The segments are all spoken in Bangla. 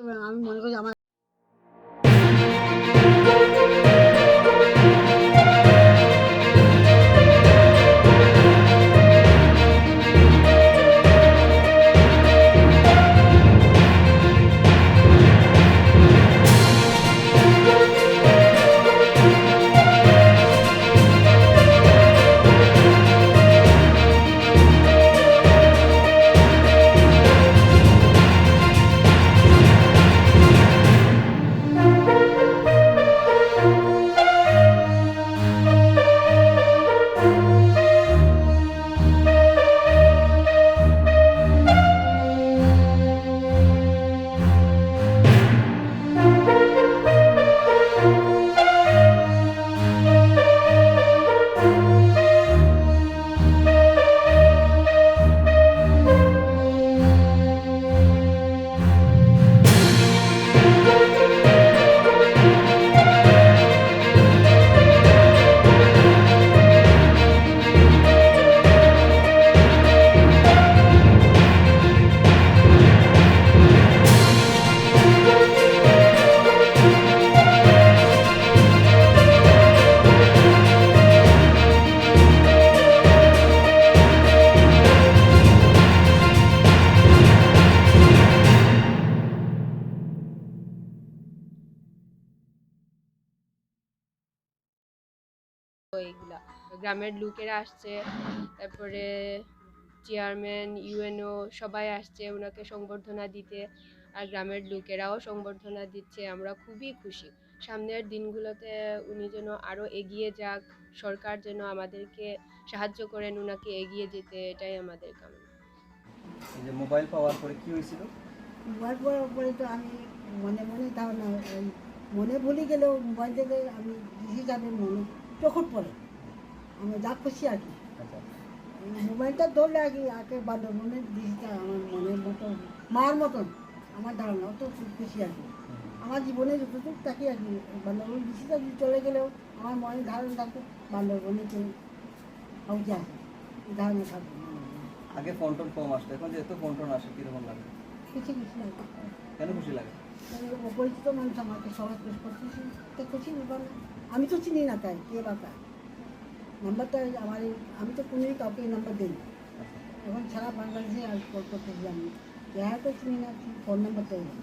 আমি মনে করি আমার এইগুলা। গ্রামের লোকেরা আসছে তারপরে চেয়ারম্যান ইউএনও সবাই আসছে ওনাকে সংবর্ধনা দিতে আর গ্রামের লোকেরাও সংবর্ধনা দিচ্ছে আমরা খুবই খুশি। সামনের দিনগুলোতে উনি যেন আরও এগিয়ে যাক সরকার যেন আমাদেরকে সাহায্য করেন ওনাকে এগিয়ে যেতে এটাই আমাদের কামনা। যে মোবাইল পাওয়ার পরে কি হয়েছিল? মোবাইল পড়ার পরে তো আমি মনে মনে ধারণা মনে ভুলে গেলেও মোবাইল থেকে আমি হিসাবে মনে চোখত পড়ে। আমি যা খুশি আর কি। আচ্ছা। মোবাইলটা ধরলে আর কি আগে বান্ধবনের দিশটা আমার মনের মতো মার মতন আমার ধারণা অত খুশি আর কি। আমার জীবনে যতটুকু থাকি আর কি বান্ধবন দিশটা যদি চলে গেলেও আমার মনের ধারণা থাকতো বান্ধবনে কেউ আছে। এই ধারণা থাকবে। আগে ফোন টোন কম আসতো এখন যেহেতু ফোন টোন আসে কীরকম লাগে? খুশি খুশি লাগে। কেন খুশি লাগে? অপরিচিত মানুষ আমাকে সবাই করতেছি তো খুশি ব্যাপার না। আমি তো চিনি না তাই কে বা তাই নাম্বারটা আমার আমি তো কোনোই কাউকে নাম্বার দিই আচ্ছা। এখন ছাড়া বাংলাদেশে আর কল করতে আমি যারা তো চিনি না ফোন নাম্বারটাই না।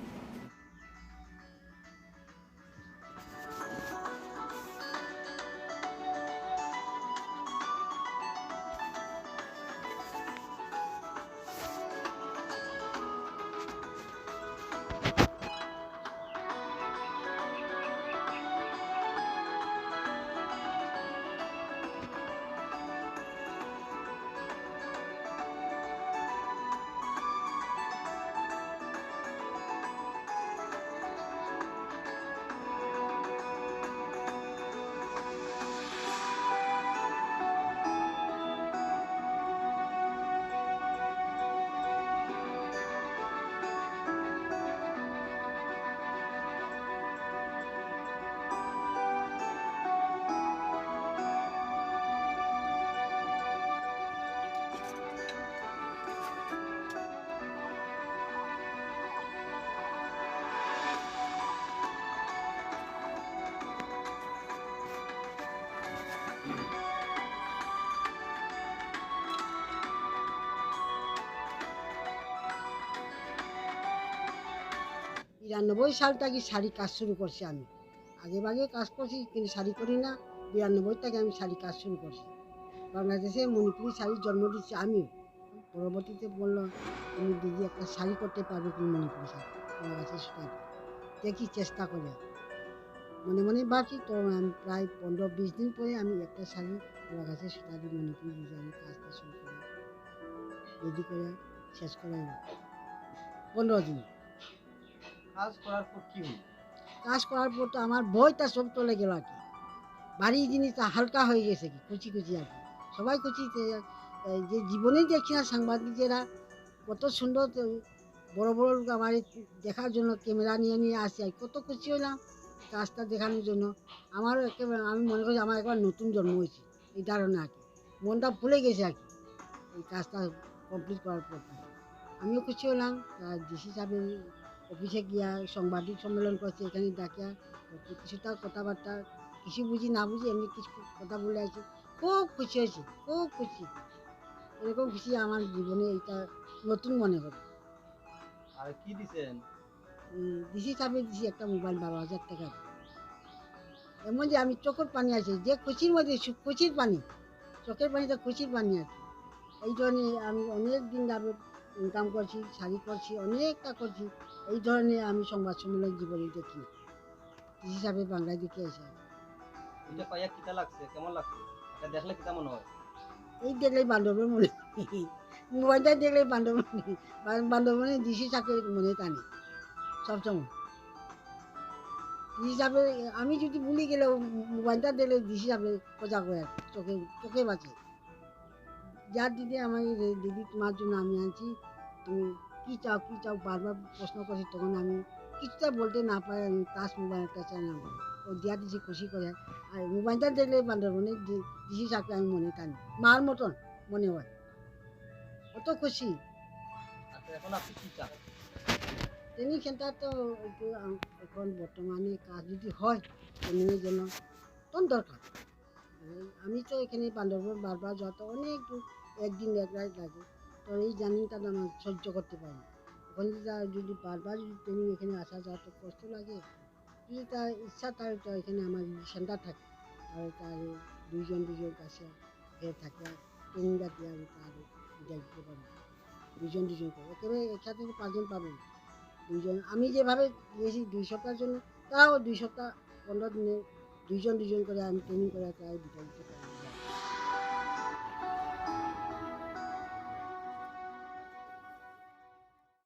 বিরানব্বই সাল থেকে শাড়ি কাজ শুরু করছি আমি? আগে ভাগে কাজ করছি, কিন্তু শাড়ি করি না। বিরানব্বই থেকে আমি শাড়ি কাজ শুরু করছি। বাংলাদেশে মণিপুরি শাড়ির জন্ম দিচ্ছি আমি পরবর্তীতে বলল, তুমি দিদি একটা শাড়ি করতে পারবে তুমি মণিপুরি শাড়ি? তোমার দেখি, চেষ্টা করে। মনে মনে ভাবছি, তো আমি প্রায় পনেরো বিশ দিন পরে আমি একটা শাড়ি ওনার কাছে সেটা দিয়ে মণিপুরি ডিজাইন কাজটা শুরু করে রেডি করে শেষ করে পনেরো দিন। কাজ করার পর কি হলো? কাজ করার পর তো আমার বইটা সব চলে গেল আর কি। ভারী জিনিসটা হালকা হয়ে গেছে কি, কুচি কুচি আর কি। সবাই কুচি যে- জীবনেই দেখছি না সাংবাদিকেরা কত সুন্দর বড় বড় লোক আমার দেখার জন্য ক্যামেরা নিয়ে নিয়ে আসে আর কত খুশি হলাম কাজটা দেখানোর জন্য। আমারও একেবারে, আমি মনে করি আমার একবার নতুন জন্ম হয়েছে, এই কারণে আর কি। মনটা ভুলে গেছে আর কি, এই কাজটা কমপ্লিট করার পর। আমিও খুশি হলাম ডিসি সাহেবের অফিসে গিয়া সাংবাদিক সম্মেলন করছে এখানে ডাকিয়া কিছুটা কথাবার্তা কিছু বুঝি না বুঝি এমনি কিছু কথা বলে আছে খুব খুশি হয়েছি খুব খুশি। এরকম খুশি আমার জীবনে এটা নতুন মনে হবে। আর কি দিছেন? দিছি চাপে দিছি একটা মোবাইল বারো হাজার টাকা। এমন যে আমি চোখের পানি আছে যে খুশির মধ্যে খুশির পানি চোখের পানিতে খুশির পানি আছে। এই ধরনের আমি অনেক দিন যাবে ইনকাম করছি শাড়ি করছি অনেকটা করছি এই ধরনের আমি সংবাদ সম্মেলন জীবনে দেখি। চাপে বাংলায় দেখে এসে। এটা পাইয়া কিটা লাগছে? কেমন লাগছে? এটা দেখলে মনে হয়? এই দেখলেই বান্ধবের মনে মোবাইলটা দেখলেই বান্ধব বান্ধবনে দিশি থাকে মনে টানে। সবসময়। হিসাবে আমি যদি ভুলে গেলেও মোবাইলটা দেখলে দিশি যাবে খোঁজা করে চোখে চোখে বাঁচে। যার দিদি আমার দিদি তোমার জন্য আমি আনছি তুমি কী চাও কী চাও বারবার প্রশ্ন করছি তখন আমি কিছুটা বলতে না পারি আমি তাস মোবাইলটা চাই না। ও দিয়া দিছি খুশি করে। আর মোবাইলটা দেখলে বান্ধবনে দিশি থাকে আমি মনে টানি মার মতন মনে হয়। অত খুশি। আচ্ছা এখন আপনি কি চান? ট্রেনিং সেন্টার তো এখন বর্তমানে কাজ যদি হয় ট্রেনিংয়ের জন্য কোন দরকার। আমি তো এখানে বান্দরবন বারবার যত অনেক দূর, একদিন এক রাত লাগে। তো এই জার্নিটা তো আমার সহ্য করতে পারি। ওখানে যদি তার যদি বারবার যদি ট্রেনিং এখানে আসা যায় তো কষ্ট লাগে। যদি তার ইচ্ছা তার তো এখানে আমার সেন্টার থাকে। আর তার দুইজন দুজন কাছে ফের থাকে। ট্রেনিংটা দিয়ে আমি তার দিতে পারব। দুজন দুজন করে। একেবারে একসাথে পাঁচজন পাবো না। দুইজন, আমি যেভাবে গিয়েছি দুই সপ্তাহের জন্য, তাও দুই সপ্তাহ, পনেরো দিনে দুইজন দুজন করে আমি ট্রেনিং করে তাই দিতে পারি